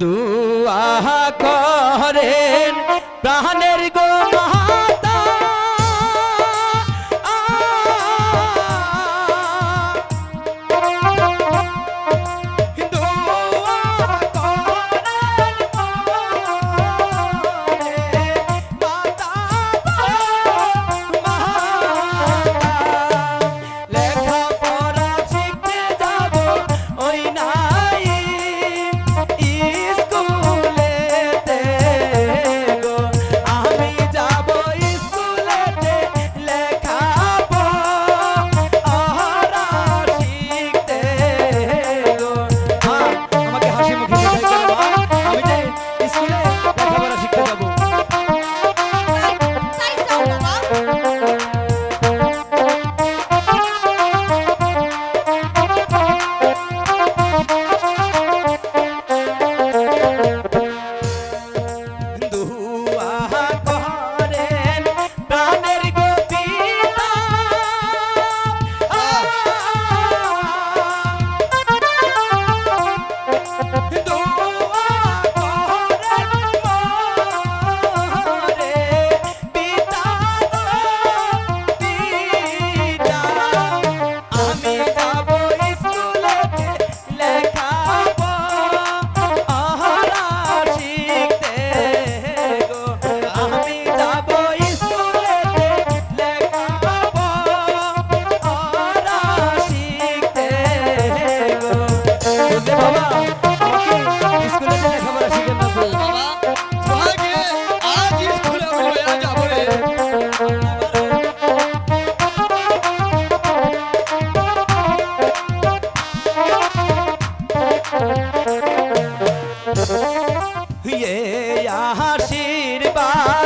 দু আহা করেন প্রাণের গো আশীর্বাদ।